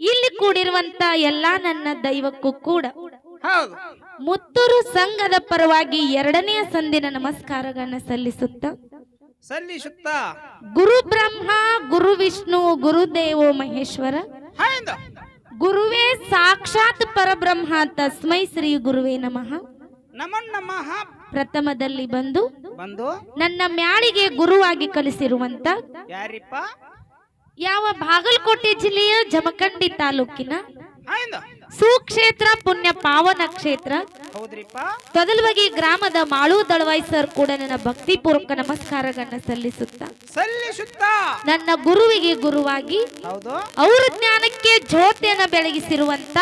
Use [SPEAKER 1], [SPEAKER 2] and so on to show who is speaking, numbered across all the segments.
[SPEAKER 1] ಇಲ್ಲಿ ಕೂಡಿರುವಂತ ಎಲ್ಲಾ ನನ್ನ ದೈವಕ್ಕೂ ಕೂಡ ಮುತ್ತೂರು ಸಂಘದ ಪರವಾಗಿ ಎರಡನೆಯ ಸಂದಿನ ನಮಸ್ಕಾರಗಳನ್ನ ಸಲ್ಲಿಸುತ್ತ
[SPEAKER 2] ಸಲ್ಲಿಸುತ್ತ
[SPEAKER 1] ಗುರು ಬ್ರಹ್ಮ ಗುರು ವಿಷ್ಣು ಗುರುದೇವೋ ಮಹೇಶ್ವರ ಗುರುವೇ ಸಾಕ್ಷಾತ್ ಪರಬ್ರಹ್ಮ ತಸ್ಮೈ ಶ್ರೀ ಗುರುವೇ ನಮಃ
[SPEAKER 2] ನಮಃ.
[SPEAKER 1] ಪ್ರಥಮದಲ್ಲಿ ಬಂದು
[SPEAKER 2] ಬಂದು
[SPEAKER 1] ನನ್ನ ಮ್ಯಾಳಿಗೆ ಗುರುವಾಗಿ ಕಲಿಸಿರುವಂತ
[SPEAKER 2] ಯಾರಿಪ್ಪ?
[SPEAKER 1] ಯಾವ ಬಾಗಲಕೋಟೆ ಜಿಲ್ಲೆಯ ಜಮಖಂಡಿ ತಾಲೂಕಿನ ಸುಕ್ಷೇತ್ರ ಪುಣ್ಯ ಪಾವನ ಕ್ಷೇತ್ರ ತೊದಲ್ವಾಗಿ ಗ್ರಾಮದ ಮಾಳು ದಳವಾಯಿ ಸರ್ ಕೂಡ ನನ್ನ ಭಕ್ತಿ ಪೂರ್ವಕ ನಮಸ್ಕಾರಗಳನ್ನ ಸಲ್ಲಿಸುತ್ತ.
[SPEAKER 2] ಸಲ್ಲಿಸುತ್ತ?
[SPEAKER 1] ನನ್ನ ಗುರುವಿಗೆ ಗುರುವಾಗಿ ಅವರ ಜ್ಞಾನಕ್ಕೆ ಜ್ಯೋತಿಯನ್ನ ಬೆಳಗಿಸಿರುವಂತ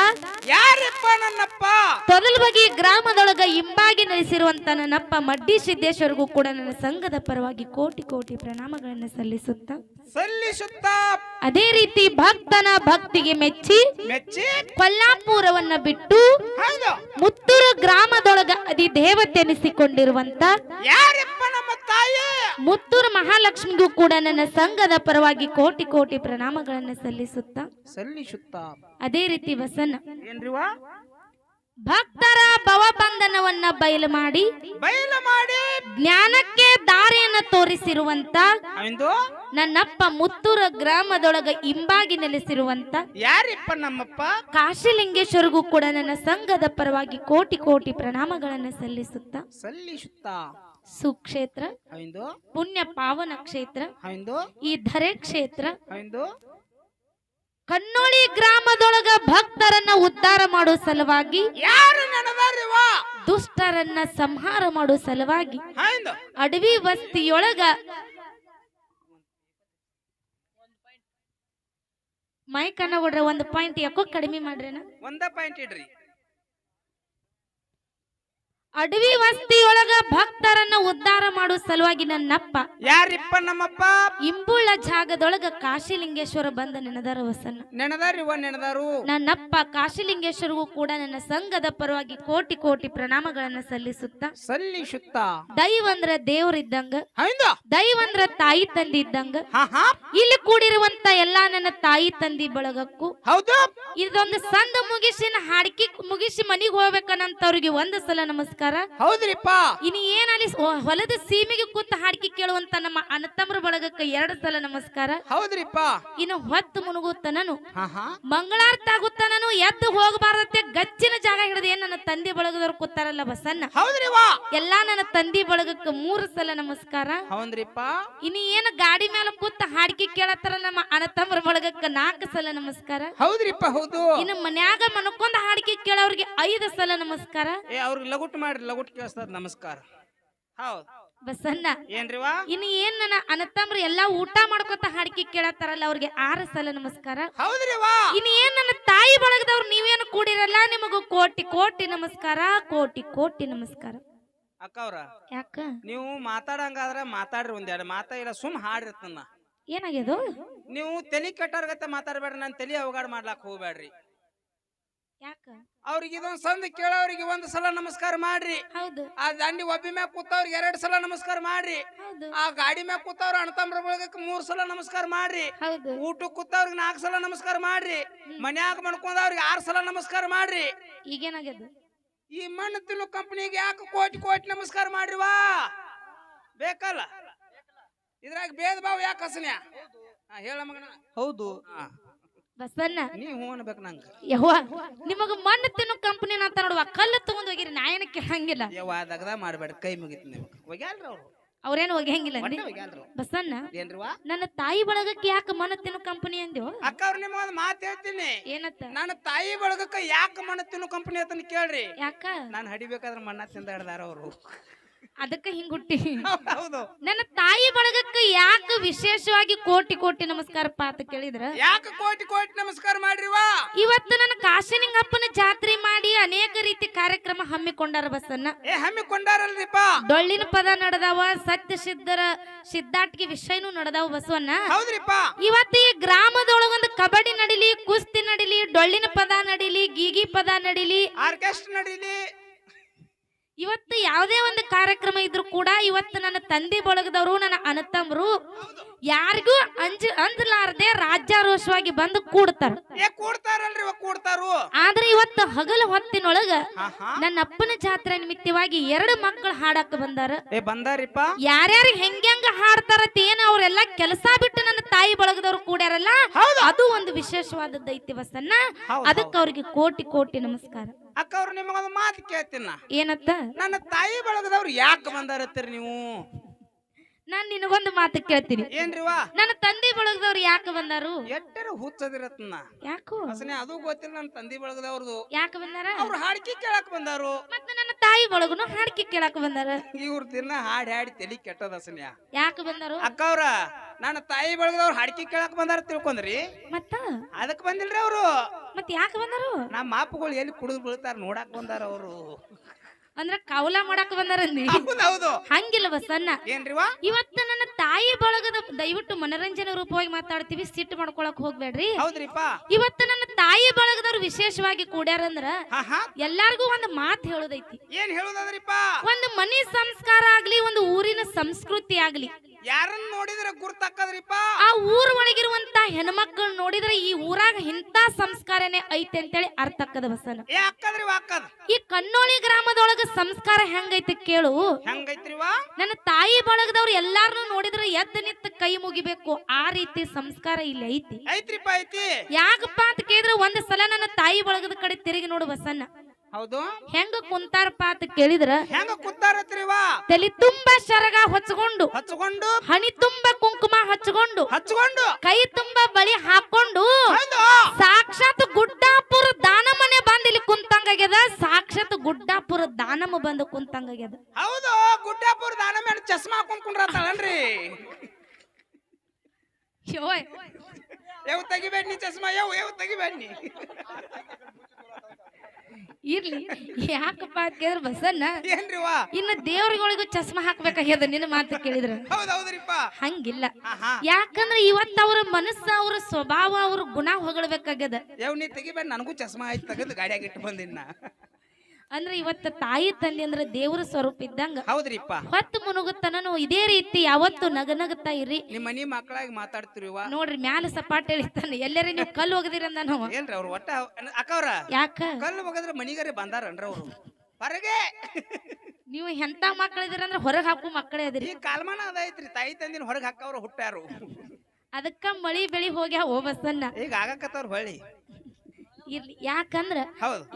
[SPEAKER 2] ಯಾರಪ್ಪ ನನ್ನಪ್ಪ?
[SPEAKER 1] ತೊದಲ್ವಾಗಿ ಗ್ರಾಮದೊಳಗ ಹಿಂಬಾಗಿ ನೆಲೆಸಿರುವಂತ ನನ್ನಪ್ಪ ಮಡ್ಡಿ ಸಿದ್ದೇಶ್ವರಿಗೂ ಕೂಡ ನನ್ನ ಸಂಘದ ಪರವಾಗಿ ಕೋಟಿ ಕೋಟಿ ಪ್ರಣಾಮಗಳನ್ನ ಸಲ್ಲಿಸುತ್ತ.
[SPEAKER 2] ಸಲ್ಲಿಸುತ್ತ.
[SPEAKER 1] ಅದೇ ರೀತಿ ಭಕ್ತನ ಭಕ್ತಿಗೆ ಮೆಚ್ಚಿ
[SPEAKER 2] ಮೆಚ್ಚಿ
[SPEAKER 1] ಕೊಲ್ಲಾಪುರವನ್ನ ಬಿಟ್ಟು ಮುತ್ತೂರು ಗ್ರಾಮದೊಳಗ ಅದಿ ದೇವತೆ ಅನಿಸಿಕೊಂಡಿರುವಂತ
[SPEAKER 2] ಯಾರಿಪ್ಪ ನಮ್ಮ ತಾಯಿ?
[SPEAKER 1] ಮುತ್ತೂರು ಮಹಾಲಕ್ಷ್ಮಿಗೂ ಕೂಡ ನನ್ನ ಸಂಘದ ಪರವಾಗಿ ಕೋಟಿ ಕೋಟಿ ಪ್ರಣಾಮಗಳನ್ನ ಸಲ್ಲಿಸುತ್ತ
[SPEAKER 2] ಸಲ್ಲಿಸುತ್ತ.
[SPEAKER 1] ಅದೇ ರೀತಿ ವಸನ್ನ
[SPEAKER 2] ಏನ್ರಿವ
[SPEAKER 1] ಭಕ್ತರ ಭವಬಂಧನವನ್ನ ಬಯಲು ಮಾಡಿ
[SPEAKER 2] ಬಯಲು ಮಾಡಿ
[SPEAKER 1] ಜ್ಞಾನಕ್ಕೆ ದಾರಿಯನ್ನು ತೋರಿಸಿರುವಂತ ನನ್ನಪ್ಪ ಮುತ್ತೂರ ಗ್ರಾಮದೊಳಗ ಇಂಬಾಗಿ ನೆಲೆಸಿರುವಂತ
[SPEAKER 2] ಯಾರಿಪ್ಪ ನಮ್ಮಪ್ಪ?
[SPEAKER 1] ಕಾಶಿಲಿಂಗೇಶ್ವರಿಗೂ ಕೂಡ ನನ್ನ ಸಂಘದ ಪರವಾಗಿ ಕೋಟಿ ಕೋಟಿ ಪ್ರಣಾಮಗಳನ್ನ ಸಲ್ಲಿಸುತ್ತ.
[SPEAKER 2] ಸಲ್ಲಿಸುತ್ತ.
[SPEAKER 1] ಸುಕ್ಷೇತ್ರ ಪುಣ್ಯ ಪಾವನ ಕ್ಷೇತ್ರ ಈ ಧರೆ ಕ್ಷೇತ್ರ ಕನ್ನೋಳಿ ಗ್ರಾಮದೊಳಗ ಉದ್ಧಾರ ಮಾಡೋ ಸಲುವಾಗಿ
[SPEAKER 2] ಯಾರು ನನದಾರಿವ
[SPEAKER 1] ದುಷ್ಟರನ್ನ ಸಂಹಾರ ಮಾಡೋ ಸಲುವಾಗಿ
[SPEAKER 2] ಹೌದು.
[SPEAKER 1] ಅಡವಿ ವಸ್ತಿಯೊಳಗ ಮೈಕ್ ಅನ್ನ ಕೊಡ್ರಿ ಒಂದು ಪಾಯಿಂಟ್ ಯಾಕೋ ಕಡಿಮೆ ಮಾಡ್ರಿ
[SPEAKER 2] ಒಂದ ಪಾಯಿಂಟ್ ಇಡ್ರಿ.
[SPEAKER 1] ಅಡವಿ ವಸ್ತಿಯೊಳಗ ಉದ್ಧಾರ ಮಾಡೋ ಸಲುವಾಗಿ ನನ್ನಪ್ಪ.
[SPEAKER 2] ಯಾರಿಪ್ಪ ನಮ್ಮಪ್ಪ?
[SPEAKER 1] ಇಂಬುಳ ಜಾಗದೊಳಗ ಕಾಶಿಲಿಂಗೇಶ್ವರ ಬಂದ ನೆನದಾರ ವಸನ್ನ
[SPEAKER 2] ನೆನದಾರಿವ ನೆನದಾರು.
[SPEAKER 1] ನನ್ನಪ್ಪ ಕಾಶಿಲಿಂಗೇಶ್ವರಿಗೂ ಕೂಡ ನನ್ನ ಸಂಘದ ಪರವಾಗಿ ಕೋಟಿ ಕೋಟಿ ಪ್ರಣಾಮಗಳನ್ನ ಸಲ್ಲಿಸುತ್ತ.
[SPEAKER 2] ಸಲ್ಲಿಸುತ್ತ?
[SPEAKER 1] ದೈವಂದ್ರ ದೇವ್ರಿದ್ದಂಗ.
[SPEAKER 2] ಹೌದು?
[SPEAKER 1] ದೈವ ಅಂದ್ರ ತಾಯಿ ತಂದಿ ಇದ್ದಂಗ ಇಲ್ಲಿ ಕೂಡಿರುವಂತ ಎಲ್ಲಾ ನನ್ನ ತಾಯಿ ತಂದಿ ಬಳಗಕ್ಕೂ.
[SPEAKER 2] ಹೌದು.
[SPEAKER 1] ಇದೊಂದು ಸಂದ ಮುಗಿಸಿ ಹಾಡಿಕೆ ಹಾಡ್ಕಿ ಮುಗಿಸಿ ಮನಿಗ್ ಹೋಗ್ಬೇಕನ್ನಂತವ್ರಿಗೆ ಒಂದು ಸಲ ನಮಸ್ಕಾರ.
[SPEAKER 2] ಹೌದ್ರಿಪ್ಪ.
[SPEAKER 1] ಇನ್ನು ಏನಲ್ಲಿ ಹೊಲದ ಸೀಮೆಗೆ ಕೂತ ಹಾಡಿಕೆ ಕೇಳುವಂತ ನಮ್ಮ ಅಣ್ಣತಮ್ಮರ ಬಳಗಕ್ಕ ಎರಡು ಸಲ ನಮಸ್ಕಾರ.
[SPEAKER 2] ಹೌದ್ರಿಪ್ಪ.
[SPEAKER 1] ಇನ್ನು ಹೊತ್ತು ಮುನುಗುತ್ತನನು ಮಂಗಳಾರ್ಥ ಆಗುತ್ತಾನನು ಎದ್ದು ಹೋಗಬಾರದಂತೆ ಗಚ್ಚಿನ ಜಾಗ ಹಿಡಿದು ಏನ್ ನನ್ನ ತಂದೆ ಬಳಗದವ್ರು ಕೂತಾರಲ್ಲ ಬಸನ್ನ
[SPEAKER 2] ಹೌದ್ರಿವ.
[SPEAKER 1] ಎಲ್ಲಾ ನನ್ನ ತಂದಿ ಬಳಗಕ್ಕ ಮೂರು ಸಲ ನಮಸ್ಕಾರ.
[SPEAKER 2] ಹೌದ್ರಿಪ್ಪ.
[SPEAKER 1] ಇನ್ನು ಏನು ಗಾಡಿ ಮೇಲೆ ಕೂತ ಹಾಡಿಕೆ ಕೇಳತ್ತಾರ ನಮ್ಮ ಅಣ್ಣತಮ್ಮರ ಬಳಗಕ್ಕ ನಾಲ್ಕು ಸಲ ನಮಸ್ಕಾರ.
[SPEAKER 2] ಹೌದ್ರಿಪ್ಪ ಹೌದು.
[SPEAKER 1] ಇನ್ನು ಮನ್ಯಾಗ ಮನಕೊಂದ ಹಾಡಿಕೆ ಕೇಳೋರಿಗೆ ಐದು ಸಲ ನಮಸ್ಕಾರ.
[SPEAKER 2] ಅವ್ರಿಗೆ ಲಗುಟ್ ಮಾಡ್ರಿ ಲಗುಟ್ ಕೇಳಿಸ್ತದ ನಮಸ್ಕಾರ. ಹೌದ್.
[SPEAKER 1] ಬಸನ್ನ
[SPEAKER 2] ಏನ್ರಿವಾ?
[SPEAKER 1] ಇನ್ನು ಏನ್ ನನ್ನ ಅಣ್ಣತಮ್ರು ಎಲ್ಲಾ ಊಟ ಮಾಡ್ಕೊತ ಹಾಡಿಕೆ ಕೇಳತ್ತಾರಲ್ಲ ಅವ್ರಿಗೆ ಆರು ಸಲ ನಮಸ್ಕಾರ.
[SPEAKER 2] ಹೌದ್ರಿವಾ?
[SPEAKER 1] ಇನ್ನು ಏನ್ ನನ್ನ ತಾಯಿ ಬಳಗದವ್ರು ನೀವೇನು ಕೂಡಿರಲ್ಲ ನಿಮಗೂ ಕೋಟಿ ಕೋಟಿ ನಮಸ್ಕಾರ ಕೋಟಿ ಕೋಟಿ ನಮಸ್ಕಾರ.
[SPEAKER 2] ಅಕ್ಕವ್ರ
[SPEAKER 1] ಯಾಕ?
[SPEAKER 2] ನೀವು ಮಾತಾಡಂಗಾದ್ರೆ ಮಾತಾಡ್ರಿ ಒಂದೆರಡು ಮಾತಾ ಇಲ್ಲ ಸುಮ್ ಹಾಡಿರ್ತನ
[SPEAKER 1] ಏನಾಗ್ಯದು?
[SPEAKER 2] ನೀವು ತಲೆ ಕಟ್ಟಾರ್ಗತ್ತ ಮಾತಾಡ್ಬೇಡ್ರಿ ನಾನು ತಲೆ ಅವಗಾಡ ಮಾಡ್ಲಾಕ್ ಹೋಗ್ಬೇಡ್ರಿ. ಅವ್ರಿಗೆ ಇದೊಂದ್ ಸಂದ್ ಕೇಳೋರಿಗೆ ಒಂದ್ ಸಲ ನಮಸ್ಕಾರ ಮಾಡ್ರಿ.
[SPEAKER 1] ಹೌದು.
[SPEAKER 2] ಆ ದಂಡಿ ಒಬ್ಬ ಮ್ಯಾಗ ಕೂತವ್ರಿಗೆ ಎರಡ್ ಸಲ ನಮಸ್ಕಾರ ಮಾಡ್ರಿ.
[SPEAKER 1] ಹೌದು.
[SPEAKER 2] ಆ ಗಾಡಿ ಮ್ಯಾಗ ಕೂತವ್ರ ಅಣತಂಬ್ರ ಬಳಗಕ್ಕೆ ಮೂರ್ ಸಲ ನಮಸ್ಕಾರ ಮಾಡ್ರಿ.
[SPEAKER 1] ಹೌದು.
[SPEAKER 2] ಊಟಕ್ಕೆ ಕೂತವ್ರಿಗೆ ನಾಲ್ಕು ಸಲ ನಮಸ್ಕಾರ ಮಾಡ್ರಿ. ಮನ್ಯಾಗ ಮಣ್ಕೊಂಡವ್ರಿಗೆ ಆರ್ ಸಲ ನಮಸ್ಕಾರ ಮಾಡ್ರಿ.
[SPEAKER 1] ಈಗೇನಾಗ್ಯದು?
[SPEAKER 2] ಈ ಮಣ್ಣು ತಿನ್ನು ಕಂಪ್ನಿಗೆ ಯಾಕೆ ಕೋಟಿ ಕೋಟಿ ನಮಸ್ಕಾರ ಮಾಡ್ರಿವಾ ಬೇಕಲ್ಲ? ಇದ್ರಾಗ ಭೇದ ಭಾವ ಯಾಕೆ ಹಸನ್ಯ? ಹೇಳ ಮಗನ. ಹೌದು.
[SPEAKER 1] ಬಸನ್ನ
[SPEAKER 2] ನೀ ಹೂ ಅನ್ಬೇಕು ನಂಗೆ.
[SPEAKER 1] ಯವ್ವ ನಿಮಗ ಮಣ್ಣು ತಿನ್ನೋ ಕಂಪನಿ ಅಂತ ನೋಡುವ ಕಲ್ಲು ತಗೊಂಡ್ ಹೋಗಿರಿ ನಾ ಏನು ಕೇಳಂಗಿಲ್ಲ.
[SPEAKER 2] ಯವ್ವ ದಗದ ಮಾಡ್ಬೇಡ ಕೈ ಮುಗಿತ್ ನೀವು ಹೋಗ್ಯಾಲ್ರ ಅವ್ರು?
[SPEAKER 1] ಅವ್ರೇನು
[SPEAKER 2] ಒಟ್ಟೆ
[SPEAKER 1] ಬಸನ್ನ
[SPEAKER 2] ಏನ್ರಿವಾ
[SPEAKER 1] ನನ್ನ ತಾಯಿ ಬಳಗಕ್ಕೆ ಯಾಕೆ ಮಣ್ಣು ತಿನ್ನೋ ಕಂಪನಿ ಅಂದ್ಯೋ?
[SPEAKER 2] ಅಕ್ಕ ಅವ್ರು ನಿಮ್ಮ ಒಂದು ಮಾತು ಹೇಳ್ತೀನಿ.
[SPEAKER 1] ಏನತ್ತ?
[SPEAKER 2] ನನ್ನ ತಾಯಿ ಬಳಗಕ್ಕೆ ಯಾಕೆ ಮಣ್ಣು ತಿನ್ನು ಕಂಪನಿ ಅಂತ ಕೇಳ್ರಿ.
[SPEAKER 1] ಯಾಕ?
[SPEAKER 2] ನಾನು ಹಡಿಬೇಕಾದ್ರೆ ಮಣ್ಣ ತಿಂದ ಹಿಡ್ದಾರ ಅವರು.
[SPEAKER 1] ಅದಕ್ಕ ಹಿಂಗ ಹುಟ್ಟಿ.
[SPEAKER 2] ಹೌದು
[SPEAKER 1] ನನ್ನ ತಾಯಿ ಬಳಗಕ್ಕೆ ಯಾಕೆ ವಿಶೇಷವಾಗಿ ಕೋಟಿ ಕೋಟಿ ನಮಸ್ಕಾರಪ್ಪ ಅಂತ ಕೇಳಿದ್ರ?
[SPEAKER 2] ಯಾಕೆ ಕೋಟಿ ಕೋಟಿ ನಮಸ್ಕಾರ ಮಾಡ್ರಿವಾ?
[SPEAKER 1] ಇವತ್ತು ನನ್ನ ಕಾಶಿನಿಂಗಪ್ಪನ ಜಾತ್ರೆ ಮಾಡಿ ಅನೇಕ ರೀತಿ ಕಾರ್ಯಕ್ರಮ ಹಮ್ಮಿಕೊಂಡಾರ ಬಸ್ಸನ್ನ
[SPEAKER 2] ಏ ಹಮ್ಮಿಕೊಂಡಾರಲ್ರಿಪ್ಪ?
[SPEAKER 1] ಡೊಳ್ಳಿನ ಪದ ನಡೆದವ ಸತ್ಯ ಸಿದ್ಧರ ಸಿದ್ಧಾಟಿಕೆ ವಿಷಯನೂ ನಡೆದವ ಬಸವನ್ನ
[SPEAKER 2] ಹೌದ್ರಿಪ್ಪ.
[SPEAKER 1] ಇವತ್ತು ಈ ಗ್ರಾಮದೊಳಗೊಂದು ಕಬಡ್ಡಿ ನಡಿಲಿ ಕುಸ್ತಿ ನಡಿಲಿ ಡೊಳ್ಳಿನ ಪದ ನಡಿಲಿ ಗೀಗಿ ಪದ ನಡಿಲಿ.
[SPEAKER 2] ಆರ್ಕೆಸ್ಟ್ರಾ ನಡೀಲಿ.
[SPEAKER 1] ಇವತ್ತು ಯಾವುದೇ ಒಂದು ಕಾರ್ಯಕ್ರಮ ಇದ್ರೂ ಕೂಡ ಇವತ್ತು ನನ್ನ ತಂದೆ ಬಳಗದವರು ನನ್ನ ಅಣ್ಣತಮ್ಮರು ಯಾರಿಗೂ ಅಂಜ ಅಂಜಲಾರದೆ ರಾಜ್ಯಾರೋಷವಾಗಿ ಬಂದು ಕೂಡ್ತಾರ.
[SPEAKER 2] ಕೂಡ್ತಾರಲ್ರಿ
[SPEAKER 1] ಆದ್ರೆ ಇವತ್ತು ಹಗಲು ಹೊತ್ತಿನೊಳಗ ನನ್ನ ಅಪ್ಪನ ಜಾತ್ರೆ ನಿಮಿತ್ತವಾಗಿ ಎರಡು ಮಕ್ಕಳು ಹಾಡಕ್ ಬಂದಾರ.
[SPEAKER 2] ಬಂದಾರಿಪ್ಪ.
[SPEAKER 1] ಯಾರ್ಯಾರು ಹೆಂಗ್ಯಂಗ ಹಾಡ್ತಾರ ಏನ ಅವ್ರೆಲ್ಲ ಕೆಲಸ ಬಿಟ್ಟು ನನ್ನ ತಾಯಿ ಬಳಗದವ್ರು ಕೂಡ್ಯಾರಲ್ಲ ಅದು ಒಂದು ವಿಶೇಷವಾದದ್ದೈತಿ ವಸನ್ನ
[SPEAKER 2] ಹೌದು,
[SPEAKER 1] ಅದಕ್ಕೆ ಅವ್ರಿಗೆ ಕೋಟಿ ಕೋಟಿ ನಮಸ್ಕಾರ.
[SPEAKER 2] ಅಕ್ಕ ಅವ್ರು ನಿಮಗೊಂದು ಮಾತು ಕೇಳ್ತೀನ
[SPEAKER 1] ಏನತ್ತ?
[SPEAKER 2] ನನ್ನ ತಾಯಿ ಬಳಗದವ್ರು ಯಾಕೆ ಬಂದಾರತ್ತೀರಿ ನೀವು?
[SPEAKER 1] ನಾನ್ ನಿನಗೊಂದು ಮಾತು ಕೇಳ್ತೀನಿ.
[SPEAKER 2] ಏನ್ರಿವಾ?
[SPEAKER 1] ನನ್ನ ತಂದೆ ಬಳಗದವ್ರು ಯಾಕೆ ಬಂದಾರು?
[SPEAKER 2] ಎಟ್ಟರ ಹುಚ್ಚದಿರತ್ನ
[SPEAKER 1] ಯಾಕೋ?
[SPEAKER 2] ಅಸನೆ ಅದು ಗೊತ್ತಿಲ್ಲ ನನ್ನ ತಂದಿ ಬಳಗದವ್ರದು.
[SPEAKER 1] ಯಾಕೆ ಬಂದಾರ?
[SPEAKER 2] ಅವ್ರು ಹಾಡ್ಕಿ ಕೇಳಕ್ ಬಂದಾರು.
[SPEAKER 1] ಮತ್ತೆ ನನ್ನ ತಾಯಿ ಬಳಗನು ಹಾಡ್ಕಿ ಕೇಳಕ್ ಬಂದಾರ.
[SPEAKER 2] ಇವ್ರ ದಿನ ಹಾಡ್ ಹಾಡಿ ತಲಿ ಕೆಟ್ಟದ ಅಸನ್ಯ.
[SPEAKER 1] ಯಾಕೆ ಬಂದಾರು?
[SPEAKER 2] ಅಕ್ಕವ್ರ ನನ್ನ ತಾಯಿ ಬಳಗದವ್ರು ಹಾಡ್ಕಿ ಕೇಳಕ್ ಬಂದಾರ ತಿಳ್ಕೊಂಡ್ರಿ.
[SPEAKER 1] ಮತ್ತ?
[SPEAKER 2] ಅದಕ್ ಬಂದಿಲ್ರಿ ಅವರು.
[SPEAKER 1] ಮತ್ ಯಾಕೆ ಬಂದಾರು?
[SPEAKER 2] ನಮ್ಮ ಮಾಪುಗಳು ಎಲ್ಲಿ ಕುಡಿದು ಬೀಳ್ತಾರ ನೋಡಕ್ ಬಂದಾರ ಅವರು.
[SPEAKER 1] ಅಂದ್ರ ಕವಲ ಮಾಡಕ್ ಬಂದಾರಂದಿ
[SPEAKER 2] ಹೌದು
[SPEAKER 1] ಹಂಗಿಲ್ಲ ಬಸನ್ನ
[SPEAKER 2] ಏನ್ರಿವಾ
[SPEAKER 1] ಇವತ್ತು ನನ್ನ ತಾಯಿ ಬಳಗದ ದಯವಿಟ್ಟು ಮನರಂಜನೆ ರೂಪವಾಗಿ ಮಾತಾಡ್ತೀವಿ ಸಿಟ್ಟು ಮಾಡ್ಕೊಳಕ್ ಹೋಗ್ಬೇಡ್ರಿ.
[SPEAKER 2] ಹೌದ್ರಿಪ್ಪ
[SPEAKER 1] ಇವತ್ತು ನನ್ನ ತಾಯಿ ಬಳಗದವ್ರು ವಿಶೇಷವಾಗಿ ಕೂಡ್ಯಾರಂದ್ರ ಎಲ್ಲಾರ್ಗು ಒಂದು ಮಾತು ಹೇಳೋದೈತಿ.
[SPEAKER 2] ಏನ್ ಹೇಳುದದ್ರಿಪ್ಪ
[SPEAKER 1] ಒಂದು ಮನಿ ಸಂಸ್ಕಾರ ಆಗ್ಲಿ ಒಂದು ಊರಿನ ಸಂಸ್ಕೃತಿ ಆಗ್ಲಿ.
[SPEAKER 2] ಯಾರನ್ನ ನೋಡಿದ್ರೆ ಗುರ್ತಾಕದ್ರಿಪ್ಪ
[SPEAKER 1] ಆ ಊರ ಒಳಗಿರುವಂತ ಹೆಣ್ಮಕ್ಳು ನೋಡಿದ್ರೆ ಈ ಊರಾಗ ಇಂತ ಸಂಸ್ಕಾರನೇ ಐತೆ ಅಂತೇಳಿ ಅರ್ಥ ಅಕ್ಕದ ಬಸನ
[SPEAKER 2] ಏ
[SPEAKER 1] ಈ ಕನ್ನೋಳಿ ಗ್ರಾಮದೊಳಗ ಸಂಸ್ಕಾರ ಹೆಂಗೈತೆ ಕೇಳು.
[SPEAKER 2] ಹೆಂಗೈತ್ರಿವಾ
[SPEAKER 1] ನನ್ನ ತಾಯಿ ಬಳಗದವ್ರು ಎಲ್ಲಾರನು ನೋಡಿದ್ರೆ ಎದ್ದ ನಿಂತ ಕೈ ಮುಗಿಬೇಕು. ಆ ರೀತಿ ಸಂಸ್ಕಾರ ಇಲ್ಲಿ ಐತಿ.
[SPEAKER 2] ಐತ್ರಿಪ್ಪ ಐತಿ.
[SPEAKER 1] ಯಾಕಪ್ಪ ಅಂತ ಕೇಳಿದ್ರೆ ಒಂದ್ ಸಲ ನನ್ನ ತಾಯಿ ಬಳಗದ ಕಡೆ ತಿರುಗಿ ನೋಡು ಬಸನ್ನ
[SPEAKER 2] ಹೌದು?
[SPEAKER 1] ಹೆಂಗ ಕುಂತಾರಪ್ಪ ಅಂತ ಕೇಳಿದ್ರ
[SPEAKER 2] ಹೆಂಗ ಕೂತಾರತ್ರಿವಾ
[SPEAKER 1] ತಲೆ ತುಂಬಾ ಶರಗ ಹಚ್ಕೊಂಡು
[SPEAKER 2] ಹಚ್ಕೊಂಡು?
[SPEAKER 1] ಹಣಿ ತುಂಬಾ ಕುಂಕುಮ ಹಚ್ಕೊಂಡು
[SPEAKER 2] ಹಚ್ಕೊಂಡು?
[SPEAKER 1] ಕೈ ತುಂಬಾ ಬಳಿ ಹಾಕೊಂಡು ಸಾಕ್ಷಾತ್ ಗುಡ್ಡಾಪುರ ದಾನಮನೆ ಬಂದ ಇಲ್ಲಿ ಕುಂತಂಗಾಗ್ಯದ ಸಾಕ್ಷಾತ್ ಗುಡ್ಡಾಪುರ ದಾನಮ ಬಂದು ಕುಂತಂಗಾಗ್ಯದ.
[SPEAKER 2] ಹೌದು ಗುಡ್ಡಾಪುರ ದಾನಮ ಚಸ್ಮಾ ಹಾಕೊಂಡ್ ಕುಂಡ್ರತಾಳನ್ರಿ
[SPEAKER 1] ಯೋಯ್
[SPEAKER 2] ಯಾವ ತೆಗಿಬೇಡ ಚಸ್ಮಾ ಯಾವ ಯಾವ ತೆಗಿಬೇಡ
[SPEAKER 1] ಇರ್ಲಿ. ಯಾಕಪ್ಪ ಅಂತ ಕೇಳಿದ್ರ ಬಸನ್ನ ಇನ್ನು ದೇವ್ರಿಗಳಿಗೂ ಚಸ್ಮಾ ಹಾಕ್ಬೇಕಾಗ್ಯದ ನಿನ್ನ ಮಾತು ಕೇಳಿದ್ರ? ಹಂಗಿಲ್ಲ. ಯಾಕಂದ್ರೆ ಇವತ್ತು ಅವ್ರ ಮನಸ್ಸ ಅವ್ರ ಸ್ವಭಾವ ಅವ್ರ ಗುಣ ಹೊಗಳಬೇಕಾಗ್ಯದ.
[SPEAKER 2] ಯಾವ ನೀ ತೆಗಿಬೇಡ ನನಗೂ ಚಸ್ಮಾ ಆಯ್ತು ತೆಗೆದು ಗಾಡಿಯಾಗ ಇಟ್ಟು ಬಂದಿನ
[SPEAKER 1] ಅಂದ್ರೆ ಇವತ್ತು ತಾಯಿ ತಂದೆ ಅಂದ್ರೆ ದೇವರ ಸ್ವರೂಪ ಇದ್ದಂಗ
[SPEAKER 2] ಹೌದ್ರಿಪ್ಪ.
[SPEAKER 1] ಹೊತ್ತು ಮುನುಗುತ್ತನನು ಇದೇ ರೀತಿ ಯಾವತ್ತು ನಗನಗುತ್ತಾ ಇರಿ
[SPEAKER 2] ನಿಮ್ಮ ಮನಿ ಮಕ್ಕಳಾಗಿ ಮಾತಾಡ್ತಿರಿ
[SPEAKER 1] ನೋಡ್ರಿ ಮ್ಯಾಲ ಸಪಾಟ್ ಹೇಳಿತಾನೆ ಎಲ್ಲರ ನೀವು ಕಲ್ಲು ಹೋಗದಿರಂದ ನಾನು
[SPEAKER 2] ಏನ್ರಿ ಅವ್ರು ಒಟ್ಟ ಅಕ್ಕವ್ರ?
[SPEAKER 1] ಯಾಕ?
[SPEAKER 2] ಕಲ್ಲು ಒಗದ್ರ ಮನಿಗರೆ ಬಂದಾರನ್ರಿ ಅವ್ರು? ಹೊರಗೆ.
[SPEAKER 1] ನೀವು ಎಂತ ಮಕ್ಕಳಿದಿರಂದ್ರ ಹೊರಗೆ ಹಾಕು ಮಕ್ಕಳೇ ಅದ್ರಿ.
[SPEAKER 2] ಈ ಕಾಲ್ಮಾನ ಅದೈತ್ರಿ ತಾಯಿ ತಂದಿನ ಹೊರಗೆ ಹಾಕವ್ರು ಹುಟ್ಟಾರು
[SPEAKER 1] ಅದಕ್ಕ ಮಳಿ ಬೆಳಿ ಹೋಗ್ಯಾವ ಓ ಬಸ್ಸನ್ನ
[SPEAKER 2] ಈಗ ಆಗಕತ್ತವ್ರು ಹೊಳ್ಳಿ.
[SPEAKER 1] ಇರ್ಲಿ. ಯಾಕಂದ್ರ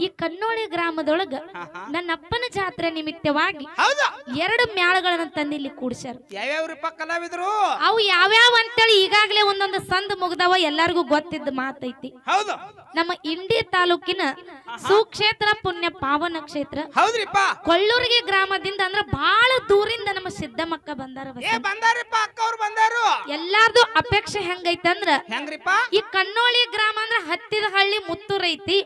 [SPEAKER 1] ಈ ಕನ್ನೋಳಿ ಗ್ರಾಮದೊಳಗ ನನ್ನ ಅಪ್ಪನ ಜಾತ್ರೆ ನಿಮಿತ್ತವಾಗಿ ಎರಡು ಮ್ಯಾಳಗಳನ್ನ ತಂದಿಲ್ಲಿ ಇಲ್ಲಿ ಕೂಡ್ಸ್ಯಾರ
[SPEAKER 2] ಕಲಾವಿದ್ರು?
[SPEAKER 1] ಅವು ಯಾವ್ಯಾವ ಅಂತೇಳಿ ಈಗಾಗಲೇ ಒಂದೊಂದು ಸಂದ್ ಮುಗ್ದವ ಎಲ್ಲಾರ್ಗೂ ಗೊತ್ತಿದ್ದ ಮಾತೈತಿ. ನಮ್ಮ ಇಂಡಿ ತಾಲೂಕಿನ ಸುಕ್ಷೇತ್ರ ಪುಣ್ಯ ಪಾವನ ಕ್ಷೇತ್ರ ಕೊಳ್ಳೂರಿಗೆ ಗ್ರಾಮದಿಂದ ಅಂದ್ರ ಬಹಳ ದೂರಿಂದ ನಮ್ಮ ಸಿದ್ದಮಕ್ಕ ಬಂದಾರ ಎಲ್ಲಾರ್ದು ಅಪೇಕ್ಷೆ ಹೆಂಗೈತಂದ್ರ ಈ ಕನ್ನೋಳಿ ಗ್ರಾಮ ಅಂದ್ರ ಹತ್ತಿದ ಹಳ್ಳಿ ಮುತ್ತೂರ್. ಐತಿ.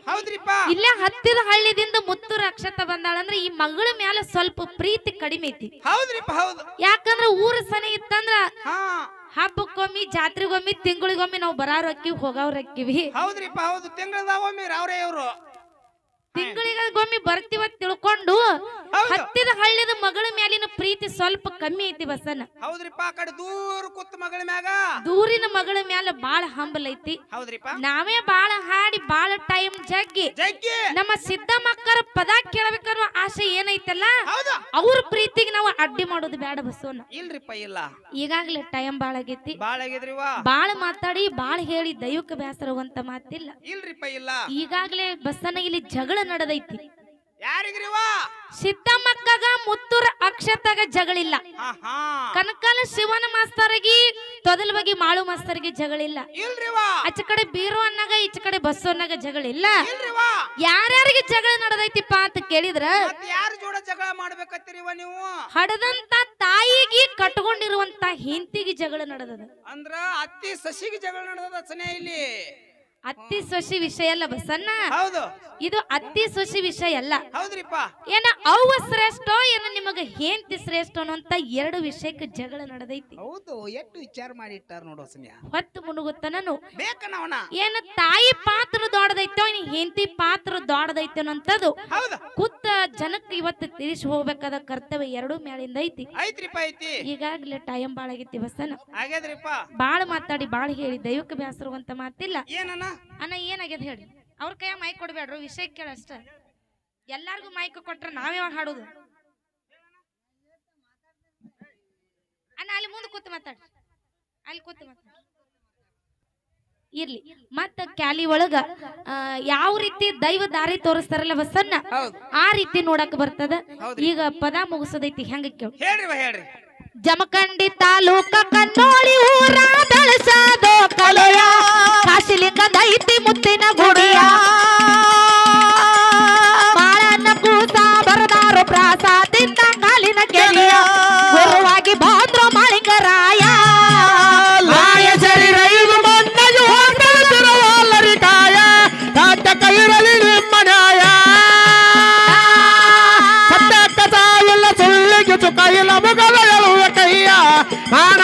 [SPEAKER 1] ಇಲ್ಲೇ ಹತ್ತಿದ ಹಳ್ಳಿದಿಂದ ಮುತ್ತು ರಕ್ಷತ ಬಂದಾಳಂದ್ರ ಈ ಮಗಳ ಮ್ಯಾಲ ಸ್ವಲ್ಪ ಪ್ರೀತಿ ಕಡಿಮೆ ಐತಿ. ಯಾಕಂದ್ರ ಊರ ಸನಿ ಇತ್ತಂದ್ರ ಹಬ್ಬಕ್ಕೊಮ್ಮಿ ಜಾತ್ರೆಗೊಮ್ಮಿ ತಿಂಗಳಿಗೊಮ್ಮಿ ನಾವು ಬರಾರಕ್ಕಿವಿ ಅಕ್ಕಿವಿ ಹೋಗವ್ರ
[SPEAKER 2] ಹೌದ್ರಿಪ್ಪ ಹೌದು. ತಿಂಗಳದಾವಮ್ಮಿ ರಾವ್ರೆ ಅವರು
[SPEAKER 1] ತಿಂಗಳಿಗೊಮ್ಮಿ ಬರ್ತೀವ ತಿಳ್ಕೊಂಡು. ಹತ್ತಿದ ಹಳ್ಳಿದ ಮಗಳ ಮ್ಯಾಲಿನ ಪ್ರೀತಿ ಸ್ವಲ್ಪ ಕಮ್ಮಿ ಐತಿ ಬಸನ
[SPEAKER 2] ಹೌದ್ರಿಪ್ಪ ಆ ಕಡೆ ದೂರ ಕೂತ್ ಮಗಳ ಮ್ಯಾಗ.
[SPEAKER 1] ದೂರಿನ ಮಗಳ ಮ್ಯಾಲ ಬಾಳ ಹಂಬಲ್ ಐತಿ.
[SPEAKER 2] ಹೌದ್ರಿಪ್ಪ.
[SPEAKER 1] ನಾವೇ ಬಾಳ ಹಾಡಿ ಬಾಳ ಟೈಮ್ ಜಗ್ಗಿ.
[SPEAKER 2] ಜಗ್ಗಿ.
[SPEAKER 1] ನಮ್ಮ ಸಿದ್ದಮ್ಮಕ್ಕರ ಪದ ಕೇಳಬೇಕನ್ನೋ ಆಸೆ ಏನೈತಲ್ಲ? ಅವ್ರ ಪ್ರೀತಿಗೆ ನಾವು ಅಡ್ಡಿ ಮಾಡೋದು ಬೇಡ ಬಸವನ
[SPEAKER 2] ಇಲ್ರಿಪ್ಪ ಇಲ್ಲ.
[SPEAKER 1] ಈಗಾಗ್ಲೇ ಟೈಮ್ ಬಾಳ ಆಗೈತಿ.
[SPEAKER 2] ಬಾಳ ಆಗಿದ್ರಿವಾ
[SPEAKER 1] ಬಾಳ ಮಾತಾಡಿ ಬಾಳ ಹೇಳಿ ದೈವಕ್ಕೆ ಬೇಸರವಂತ ಮಾತಿಲ್ಲ.
[SPEAKER 2] ಇಲ್ರಿಪ್ಪ ಇಲ್ಲ.
[SPEAKER 1] ಈಗಾಗಲೇ ಬಸ್ಸನ ಇಲ್ಲಿ ಜಗಳ ನಡೆದೈತಿ.
[SPEAKER 2] ಯಾರಿಗ್ರಿವಾ
[SPEAKER 1] ಸಿದ್ದಮ್ಮಕ್ಕಗ ಮುತ್ತೂರ ಅಕ್ಷತಾಗ ಜಗಳಿಲ್ಲ. ಕನಕನ ಶಿವನ ಮಾಸ್ತರಿಗೆ ತೊದಲ್ ಬಗ್ಗೆ ಮಾಳು ಮಾಸ್ತರಿಗೆ ಜಗಳಿಲ್ಲ. ಆಚ ಕಡೆ ಬೀರು ಅನ್ನಾಗ ಈಚ ಕಡೆ ಬಸ್ಸು ಅನ್ನಾಗ ಜಗಳಿಲ್ಲ. ಯಾರ್ಯಾರಿಗೆ ಜಗಳ ನಡೆದೈತಿಪ್ಪ ಅಂತ ಕೇಳಿದ್ರ
[SPEAKER 2] ಯಾರ ಜೋಡ ಜಗಳ ಮಾಡ್ಬೇಕತ್ತೀರಿವ ನೀವು?
[SPEAKER 1] ಹಡದಂತ ತಾಯಿಗೆ ಕಟ್ಕೊಂಡಿರುವಂತ ಹಿಂತಿಗೆ ಜಗಳ ನಡೆದದ.
[SPEAKER 2] ಅಂದ್ರ ಅತ್ತಿ ಸಸಿಗೆ ಜಗಳ ನಡೆದದ ಸನೆ ಇಲ್ಲಿ.
[SPEAKER 1] ಅತ್ತಿ ಸೊಸಿ ವಿಷಯ ಅಲ್ಲ ಬಸನ್ನ
[SPEAKER 2] ಹೌದು.
[SPEAKER 1] ಇದು ಅತ್ತಿ ಸೊಸಿ ವಿಷಯ ಅಲ್ಲ.
[SPEAKER 2] ಹೌದ್ರಿಪ್ಪ.
[SPEAKER 1] ಏನ ಅವ ಶ್ರೇಷ್ಠೋ ಏನ ನಿಮಗ ಹೇಂತಿ ಶ್ರೇಷ್ಠ ಅನ್ನೋಂತ ಎರಡು ವಿಷಯಕ್ಕೆ ಜಗಳ ನಡೆದೈತಿ.
[SPEAKER 2] ಹೌದು ಎಷ್ಟು ವಿಚಾರ ಮಾಡಿ ಇಟ್ಟಾರ ನೋಡೋ
[SPEAKER 1] ಹೊತ್ತು ಮುನುಗುತ್ತನನು
[SPEAKER 2] ಬೇಕನವನ
[SPEAKER 1] ಏನ ತಾಯಿ ಪಾತ್ರ ದೊಡ್ಡದೈತೋ ಇನ್ ಹೆಂಡತಿ ಪಾತ್ರ ದೊಡ್ಡದೈತೋ ಅಂತದು
[SPEAKER 2] ಹೌದು.
[SPEAKER 1] ಕುತ್ತ ಜನಕ್ಕೆ ಇವತ್ತು ತಿಳಿಸಿ ಹೋಗ್ಬೇಕಾದ ಕರ್ತವ್ಯ ಎರಡು ಮೇಲಿಂದ ಐತಿ.
[SPEAKER 2] ಐತ್ರಿಪ್ಪ ಐತಿ.
[SPEAKER 1] ಈಗಾಗ್ಲೇ ಟೈಮ್ ಬಾಳ ಆಗೈತಿ
[SPEAKER 2] ಹಾಗಾದ್ರಿಪ್ಪ?
[SPEAKER 1] ಬಾಳ್ ಮಾತಾಡಿ ಬಾಳ ಹೇಳಿ ದೈವಕ್ಕೆ ಬೇಸರುವಂತ ಮಾತಿಲ್ಲ.
[SPEAKER 2] ಏನನ?
[SPEAKER 1] ಅಣ್ಣ ಏನಾಗ್ಯದ ಹೇಳಿ. ಅವ್ರ ಕೈಯ ಮೈಕ್ ಕೊಡ್ಬೇಡ್ರು ವಿಷಯ ಕೇಳಷ್ಟ ಎಲ್ಲಾರ್ಗು ಮೈಕ್ ಕೊಟ್ರ ನಾವೇ ಹಾಡೋದು. ಅಣ್ಣ ಅಲ್ಲಿ ಮುಂದೆ ಕೂತು ಮಾತಾಡ್ರಿ ಅಲ್ಲಿ ಕೂತು ಮಾತಾಡ್ರಿ ಇರ್ಲಿ. ಮತ್ತ ಕ್ಯಾಲಿ ಒಳಗ ಯಾವ ರೀತಿ ದೈವ ದಾರಿ ತೋರಿಸ್ತಾರಲ್ಲ
[SPEAKER 2] ಬಸ್ಸನ್ನ
[SPEAKER 1] ಆ ರೀತಿ ನೋಡಕ್ ಬರ್ತದ. ಈಗ ಪದ ಮುಗಿಸೋದೈತಿ ಹೆಂಗ ಕೇಳಿ.
[SPEAKER 2] ಹೇಳ್ರಿ.
[SPEAKER 1] ಜಮಖಂಡಿ ತಾಲೂಕ ಕನ್ನೋಳಿ ಊರ ಬೆಳಸಾದೋ ಕಲೆಯ. ಕಾಶಿಲಿಂಗ ದೈತಿ ಮುತ್ತಿನ ಗುಡಿಯ. ಬಾಳನ್ನ ಕೂಸ ಬರದಾರು ಪ್ರಾಸಾದಿಂದ ಕಾಲಿನ ಕೆಲಿಯ ಗುರುವಾಗಿ ಬಾಂದ್ರು
[SPEAKER 3] Man,